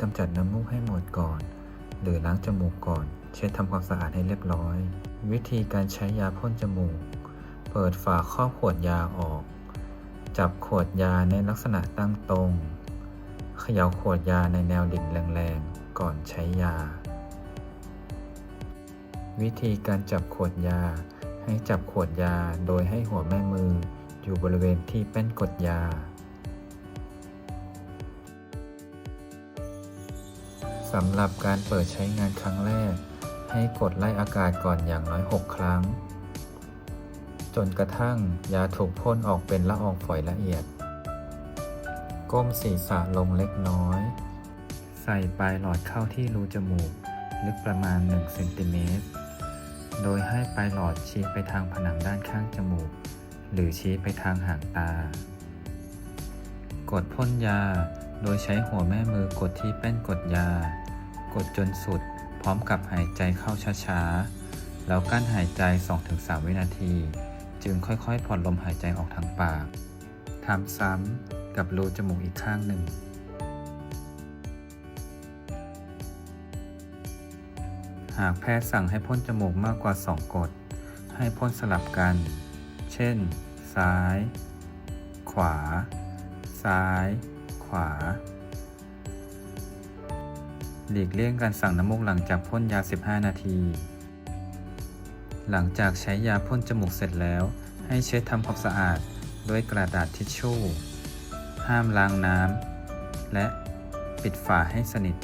กำจัดน้ำมูกให้หมดก่อน หรือล้างจมูกก่อน เช็ดทำความสะอาดให้เรียบร้อย วิธีการใช้ยาพ่นจมูก เปิดฝาครอบขวดยาออก จับขวดยาในลักษณะตั้งตรง เขย่าขวดยาในแนวดิ่งแรงๆ ก่อนใช้ยา วิธีการจับขวดยา ให้จับขวดยาโดยให้หัวแม่มืออยู่บริเวณที่แป้นกดยา สำหรับการเปิดใช้งานครั้งแรก ให้กดไล่อากาศก่อนอย่างน้อย 6 ครั้ง จนกระทั่งยาถูกพ่นออกเป็นละอองฝอยละเอียด ก้มศีรษะลงเล็กน้อย ใส่ปลายหลอดเข้าที่รูจมูก ลึกประมาณ1เซนติเมตรโดยให้ปลายหลอดชี้ไปทางผนังด้านข้างจมูก หรือชี้ไปทางหางตา กดพ่นยา โดยใช้หัวแม่มือกดที่แป้นกดยา กดจนสุด พร้อมกับหายใจเข้าช้าๆ แล้วกั้นหายใจ 2-3 วินาที จึงค่อยๆ ผ่อนลมหายใจออกทางปาก ทำซ้ำกับรูจมูกอีกข้างหนึ่ง หากแพทย์สั่งให้พ่นจมูกมากกว่า 2 กด ให้พ่นสลับกัน เช่น ซ้าย ขวา ซ้าย ขวา หลีกเลี่ยงการสั่งน้ำมูกหลังจากพ่นยา 15 นาที หลังจากใช้ยาพ่นจมูกเสร็จแล้ว ให้เช็ดทำความสะอาดด้วยกระดาษทิชชู่ ห้ามล้างน้ำและปิดฝาให้สนิท